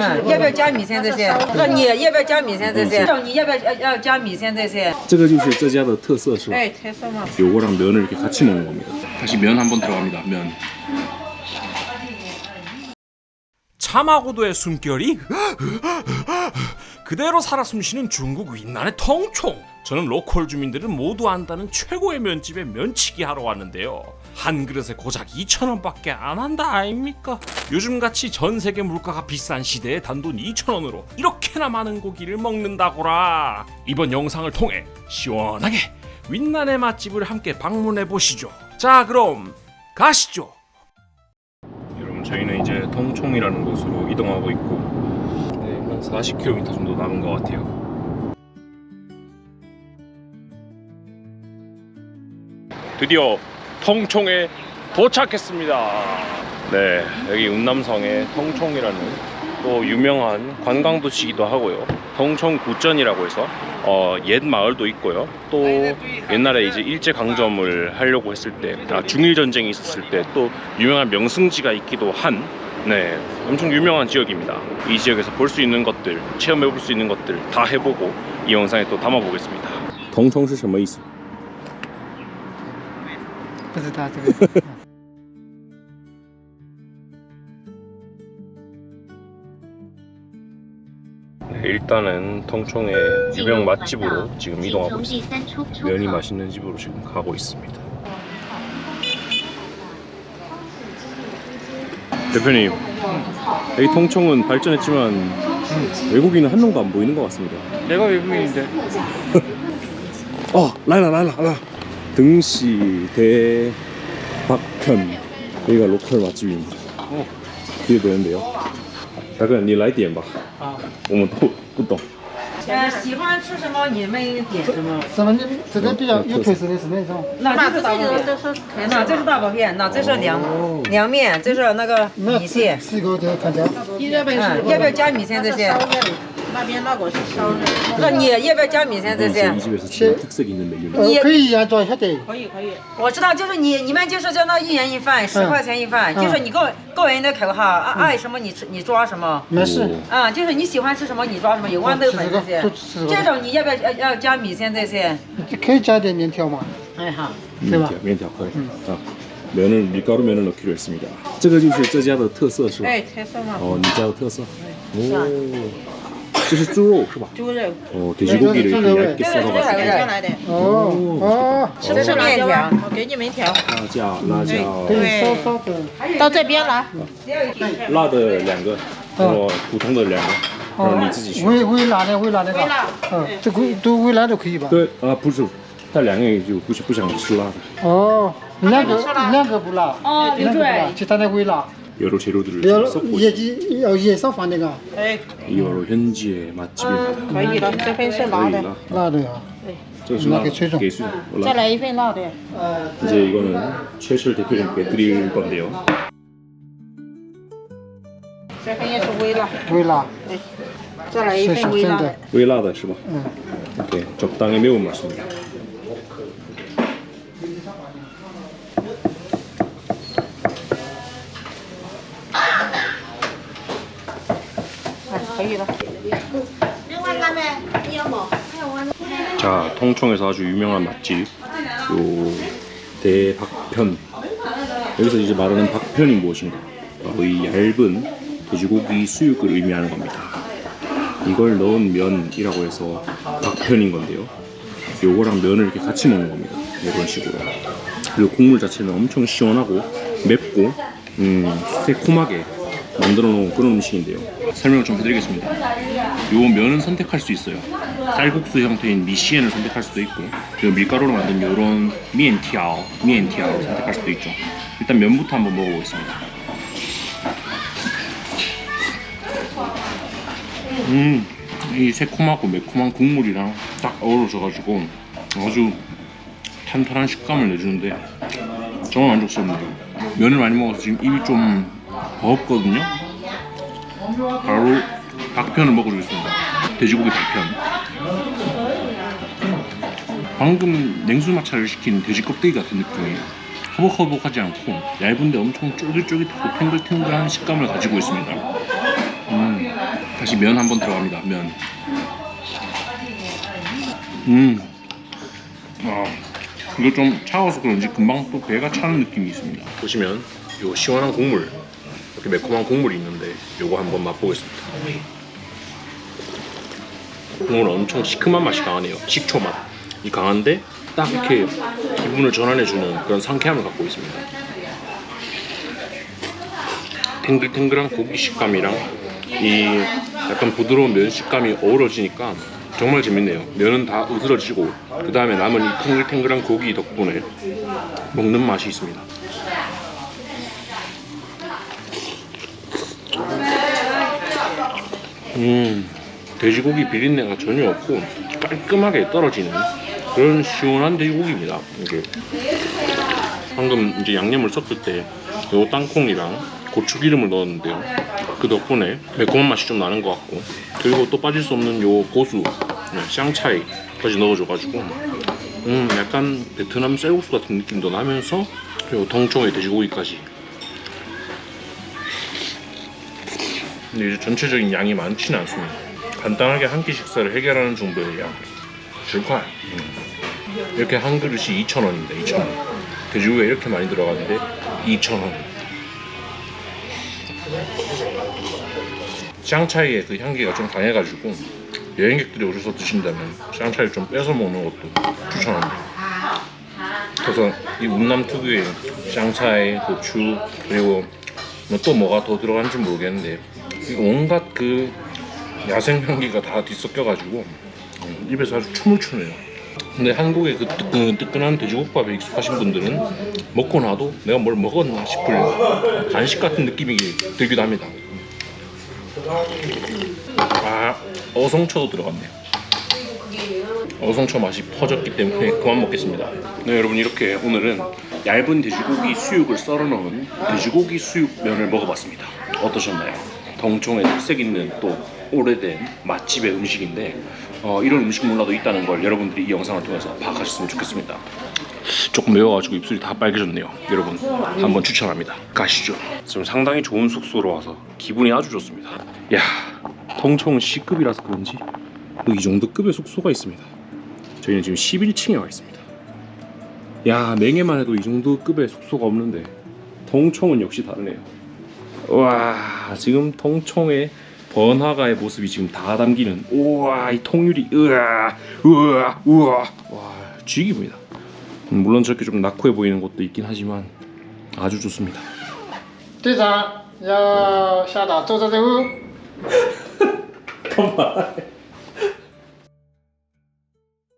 嗯，要不要加米线这些？那你要不要加米线这些？这种你要不要要要加米线这些？这个就是这家的特色是吧? 네, 됐어요. 요거랑 면을 이렇게 같이 먹는 겁니다. 다시 면 한번 들어갑니다. 면. 참하고도의 숨결이? 그대로 살아 숨쉬는 중국 윈난의 통총. 저는 로컬 주민들은 모두 안다는 최고의 면집에 면치기 하러 왔는데요. 한 그릇에 고작 2,000원밖에 안 한다 아닙니까? 요즘같이 전 세계 물가가 비싼 시대에 단돈 2,000원으로 이렇게나 많은 고기를 먹는다고라. 이번 영상을 통해 시원하게 윈난의 맛집을 함께 방문해 보시죠. 자 그럼 가시죠 저희는 이제 통총이라는 곳으로 이동하고 있고 네, 한 40km 정도 남은 것 같아요. 드디어 통총에 도착했습니다. 네, 여기 운남성에 통총이라는 또 유명한 관광 도시기도 하고요. 통총 구전이라고 해서 어, 옛 마을도 있고요. 또 옛날에 이제 일제 강점을 하려고 했을 때, 아, 중일 전쟁이 있었을 때 또 유명한 명승지가 있기도 한 네, 엄청 유명한 지역입니다. 이 지역에서 볼 수 있는 것들, 체험해 볼 수 있는 것들 다 해보고 이 영상에 또 담아 보겠습니다. 통총 是什么意思?不知道这个。 일단은 통총의 유명 맛집으로 지금 이동하고 있습니다. 면이 맛있는 집으로 지금 가고 있습니다. 대표님, 여기 통총은 발전했지만 외국인은 한 명도 안 보이는 것 같습니다. 내가 외국인인데. 어, 라라 라라 라라. 등시 대박편 여기가 로컬 맛집입니다. 어. 기대되는데요. 잠깐, 你来点吧. 啊，我们不不懂.呃，喜欢吃什么你们点什么。什么？这个比较有特色的是哪种？那这是大薄片，那这是大薄片，那这是凉凉面，这是那个米线。吃一个就看见。嗯，要不要加米线这些？那边那个是烧的，那你要不要加米线这些 이 ？ 집에서 제일 특색 있는 메뉴입니다. 呃，可以研究一下的。可以可以。我知道，就是你你们就是叫那一人一饭，十块钱一饭，就是你个个人的口号，爱爱什么你吃你抓什么。没事。啊，就是你喜欢吃什么你抓什么，有豌豆粉这些都吃这个。这种你要不要要要加米线这些？可以加点面条嘛？哎好。 면条, 면条可以. 아, 면을 밀가루 면을 넣기로 했습니다. 这个就是这家的特色是吧?哎，特色嘛，哦，你家的特色. 오. 这是猪肉是吧?猪肉， 어, 돼지고기를 이렇게 얇게 这个 썰어가지고 这个下来的。哦哦，这是面条。我给你们调， 辣椒辣椒可以稍稍的。到这边来。辣的两个，然后普通的两个，然后你自己选。微微辣的，微辣的。微辣。嗯，这个都微辣都可以吧？对啊，不是，他两个人就不是不想吃辣的。哦，两个两个不辣。哦两个不辣，其他的微辣。 여러 재료들을 要 섞고 也 있습니다. 要也少放那个哎， 이 여러 현지의 맛집입니다. 可以了，这份是辣的， 辣. 辣的啊。 저수 辣, 이렇게 최종. 개수. 再来一份辣的。 이제 이거는 최철 대표님께 드릴 건데요. 这份也是微辣，微辣，再来一是是份微辣的真的。。 微辣的是吧? 嗯， 이렇게 적당히 매운 맛입니다. 자, 통총에서 아주 유명한 맛집. 요 대박편. 여기서 이제 말하는 박편이 무엇인가? 바로 이 얇은 돼지고기 수육을 의미하는 겁니다. 이걸 넣은 면이라고 해서 박편인 건데요. 요거랑 면을 이렇게 같이 먹는 겁니다. 이런 식으로. 그리고 국물 자체는 엄청 시원하고 맵고 음, 새콤하게 만들어 놓은 그런 음식인데요. 설명을 좀 해드리겠습니다. 요 면은 선택할 수 있어요. 쌀국수 형태인 미시엔을 선택할 수도 있고 그리고 밀가루로 만든 요런 미엔티아오 미엔티아오를 선택할 수도 있죠. 일단 면부터 한번 먹어보겠습니다. 음, 이 새콤하고 매콤한 국물이랑 딱 어우러져가지고 아주 탄탄한 식감을 내주는데 정말 만족스럽네요. 면을 많이 먹어서 지금 입이 좀 버겁거든요 바로 박편을 먹어주겠습니다 돼지고기 박편 방금 냉수 마차를 시킨 돼지 껍데기 같은 느낌이에요 허벅허벅하지 않고 얇은데 엄청 쫄깃쫄깃하고 탱글탱글한 식감을 가지고 있습니다 음, 다시 면 한번 들어갑니다. 면. 음. 아, 이거 좀 차워서 그런지 금방 또 배가 차는 느낌이 있습니다. 보시면 요 시원한 국물, 이렇게 매콤한 국물이 있는데 요거 한번 맛보겠습니다. 국물은 엄청 시큼한 맛이 강하네요. 식초 맛. 이 강한데 딱 이렇게 기분을 전환해주는 그런 상쾌함을 갖고 있습니다. 탱글탱글한 고기 식감이랑 이 약간 부드러운 면 식감이 어우러지니까 정말 재밌네요. 면은 다 으스러지고 그 다음에 남은 이 탱글탱글한 고기 덕분에 먹는 맛이 있습니다. 음, 돼지고기 비린내가 전혀 없고 깔끔하게 떨어지는 그런 시원한 돼지고기입니다. 이게 방금 이제 양념을 섞을 때 요 땅콩이랑 고추기름을 넣었는데요. 그 덕분에 매콤한 맛이 좀 나는 것 같고 그리고 또 빠질 수 없는 요 고수, 네, 샹차이까지 넣어줘가지고 음 약간 베트남 쌀국수 같은 느낌도 나면서 요 덩총의 돼지고기까지 근데 이제 전체적인 양이 많지는 않습니다. 간단하게 한 끼 식사를 해결하는 정도의 양. 줄ኳ. 이렇게 한 그릇이 2,000원입니다. 2,000원. 돼지고기가 이렇게 많이 들어가는데 2,000원. 샹차이의 그 향기가 좀 강해가지고 여행객들이 오셔서 드신다면 샹차이를 좀 뺏어 먹는 것도 추천합니다. 그래서 이 운남 특유의 샹차이, 고추 그리고 뭐또 뭐가 더 들어간지 모르겠는데 이 온갖 그 야생 향기가 다 뒤섞여가지고 음, 입에서 아주 춤을 추네요. 근데 한국의 그 뜨끈뜨끈한 돼지국밥에 익숙하신 분들은 먹고 나도 내가 뭘 먹었나 싶을 간식 같은 느낌이 들기도 합니다. 아 어성초도 들어갔네요. 어성초 맛이 퍼졌기 때문에 그만 먹겠습니다. 네 여러분 이렇게 오늘은 얇은 돼지고기 수육을 썰어 넣은 돼지고기 수육면을 먹어봤습니다. 어떠셨나요? 덩총의 특색 있는 또 오래된 맛집의 음식인데 어, 이런 음식 문화도 있다는 걸 여러분들이 이 영상을 통해서 파악하셨으면 좋겠습니다. 조금 매워가지고 입술이 다 빨개졌네요. 여러분 한번 추천합니다. 가시죠. 지금 상당히 좋은 숙소로 와서 기분이 아주 좋습니다. 야, 덩총은 C급이라서 그런지 또이 정도 급의 숙소가 있습니다. 저희는 지금 11층에 와 있습니다. 야, 맹해만 해도 이 정도 급의 숙소가 없는데 덩총은 역시 다르네요. 와 지금 통총의 번화가의 모습이 지금 다 담기는 우와 이 통유리 으아 우와 우와. 와 죽이보입니다. 물론 저렇게 좀 낙후해 보이는 것도 있긴 하지만 아주 좋습니다. 뛰자. 야 샤다. 쪼자대우. 컴마.